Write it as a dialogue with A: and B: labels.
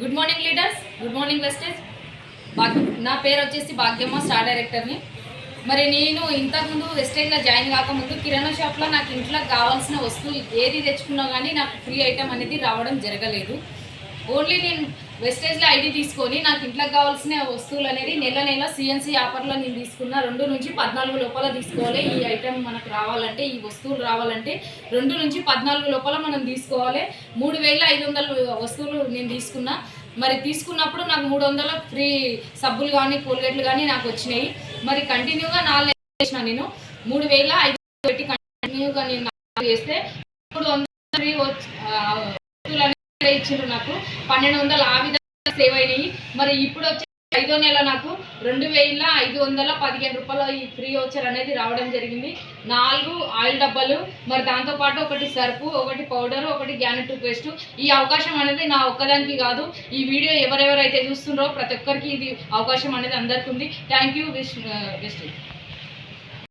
A: Good morning leaders good morning Vestige Bhagya నా పేరు వచ్చేసి భాగ్యమ్మ స్టార్ డైరెక్టర్ని మరి నేను ఇంతకుముందు వెస్టేజ్లో జాయిన్ కాకముందు కిరాణా షాప్లో నాకు ఇంట్లో కావాల్సిన వస్తువులు ఏది తెచ్చుకున్నా కానీ నాకు ఫ్రీ ఐటమ్ అనేది రావడం జరగలేదు. ఓన్లీ నేను వెస్టేజ్లో ఐడి తీసుకొని నాకు ఇంట్లోకి కావాల్సిన వస్తువులు అనేది నెల నెల సిఎన్సి ఆఫర్లో నేను తీసుకున్న రెండు నుంచి పద్నాలుగు లోపల తీసుకోవాలి. ఈ ఐటెం మనకు రావాలంటే ఈ వస్తువులు రావాలంటే రెండు నుంచి పద్నాలుగు లోపల మనం తీసుకోవాలి. మూడు వేల ఐదు వందల వస్తువులు నేను తీసుకున్నా. మరి తీసుకున్నప్పుడు నాకు మూడు వందల ఫ్రీ సబ్బులు కానీ కోల్గేట్లు కానీ నాకు వచ్చినాయి. మరి కంటిన్యూగా నాలుగు నెలలు చేసిన నేను. మూడు వేల ఐదు పెట్టి కంటిన్యూగా నేను చేస్తే మూడు వందల ఫ్రీ ఇచ్చిండ్రు నాకు. పన్నెండు వందలు ఆ విధంగా సేవ్ అయినాయి. మరి ఇప్పుడు వచ్చే ఐదో నెల నాకు రెండు వేల ఐదు వందల పదిహేను రూపాయల ఈ ఫ్రీ వచ్చర్ అనేది రావడం జరిగింది. నాలుగు ఆయిల్ డబ్బాలు మరి దాంతోపాటు ఒకటి సర్పు ఒకటి పౌడర్ ఒకటి గ్యానెట్ పేస్ట్ ఈ అవకాశం అనేది నా ఒక్కదానికి కాదు. ఈ వీడియో ఎవరెవరైతే చూస్తున్నారో ప్రతి ఒక్కరికి ఇది అవకాశం అనేది అందరికీ ఉంది థ్యాంక్ యూ విష్ విష్ణు